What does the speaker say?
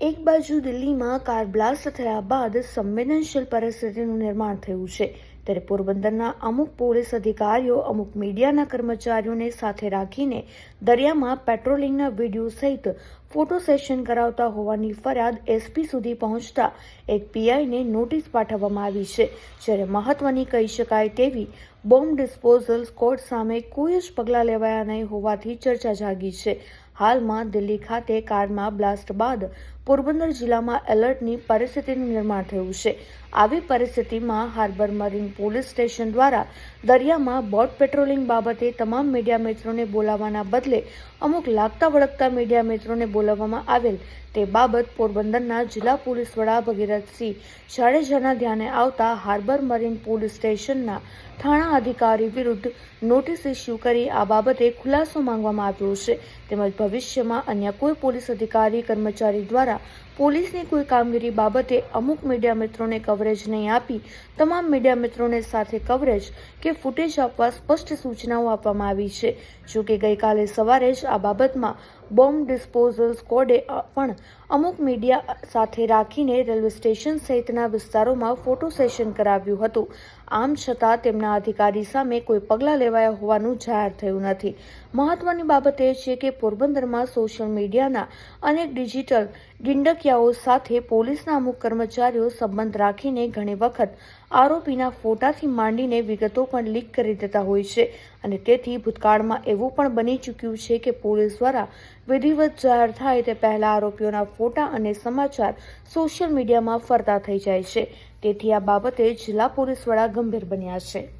એક બાજુ દિલ્હીમાં કાર બ્લાસ્ટ થયા બાદ સંવેદનશીલ પરિસ્થિતિનું નિર્માણ થયું છે. ત્યારે પોરબંદરના અમુક પોલીસ અધિકારીઓ, અમુક મીડિયાના કર્મચારીઓને સાથે રાખીને દરિયામાં પેટ્રોલિંગના વીડિયો સહિત ફોટો સેશન કરાવતા હોવાની ફરિયાદ એસપી સુધી પહોંચતા એક પીઆઈને નોટિસ પાઠવવામાં આવી છે, જ્યારે મહત્વની કહી શકાય તેવી બોમ્બ ડિસ્પોઝલ સ્કોડ સામે કોઈ જ પગલાં લેવાયા નહીં હોવાથી ચર્ચા જાગી છે. હાલમાં દિલ્હી ખાતે કારમાં બ્લાસ્ટ બાદ પોરબંદર જિલ્લામાં એલર્ટની પરિસ્થિતિનું નિર્માણ થયું છે. આવી પરિસ્થિતિમાં હાર્બર મરીન પોલીસ સ્ટેશન દ્વારા દરિયામાં બોટ પેટ્રોલિંગ બાબતે તમામ મીડિયા મિત્રોને બોલાવવાના બદલે અમુક લાગતા વળગતા મીડિયા મિત્રોને બોલાવવામાં આવેલ. તે બાબત પોરબંદરના જિલ્લા પોલીસ વડા ભગીરથસિંહ જાડેજાના ધ્યાને આવતા હાર્બર મરીન પોલીસ સ્ટેશનના થાણા અધિકારી વિરુદ્ધ નોટિસ ઇસ્યુ કરી આ બાબતે ખુલાસો માંગવામાં આવ્યો છે. તેમજ ભવિષ્યમાં અન્ય કોઈ પોલીસ અધિકારી, કર્મચારી દ્વારા પોલીસની કોઈ કામગીરી બાબતે અમુક મીડિયા મિત્રોને કવરેજ નહીં આપી, તમામ મીડિયા મિત્રોને સાથે કવરેજ કે ફૂટેજ આપવા સ્પષ્ટ સૂચનાઓ આપવામાં આવી છે. જો કે ગઈકાલે સવારે જ આ બાબતમાં બોમ્બ ડિસ્પોઝલ સ્કોડે પણ અમુક મીડિયા સાથે રાખીને રેલવે સ્ટેશન સહિતના વિસ્તારોમાં ફોટો સેશન કરાવ્યું હતું. આમ છતાં તેમના અધિકારી સામે કોઈ પગલાં લેવાયા હોવાનું જાહેર થયું નથી. મહત્વની બાબત એ છે કે પોરબંદરમાં સોશિયલ મીડિયાના અનેક ડિજિટલ ડિંડકિયાઓ સાથે પોલીસના અમુક કર્મચારીઓ સંબંધ રાખીને ઘણી વખત આરોપીના ફોટાથી માંડીને વિગતો પણ લીક કરી દેતા હોય છે. અને તેથી ભૂતકાળમાં એવું પણ બની ચૂક્યું છે કે પોલીસ દ્વારા વિધિવત જાહેર થાય તે પહેલા આરોપીઓના ફોટા અને સમાચાર સોશિયલ મીડિયામાં ફરતા થઈ જાય છે. તેથી આ બાબતે જિલ્લા પોલીસ વડા ગંભીર બન્યા છે.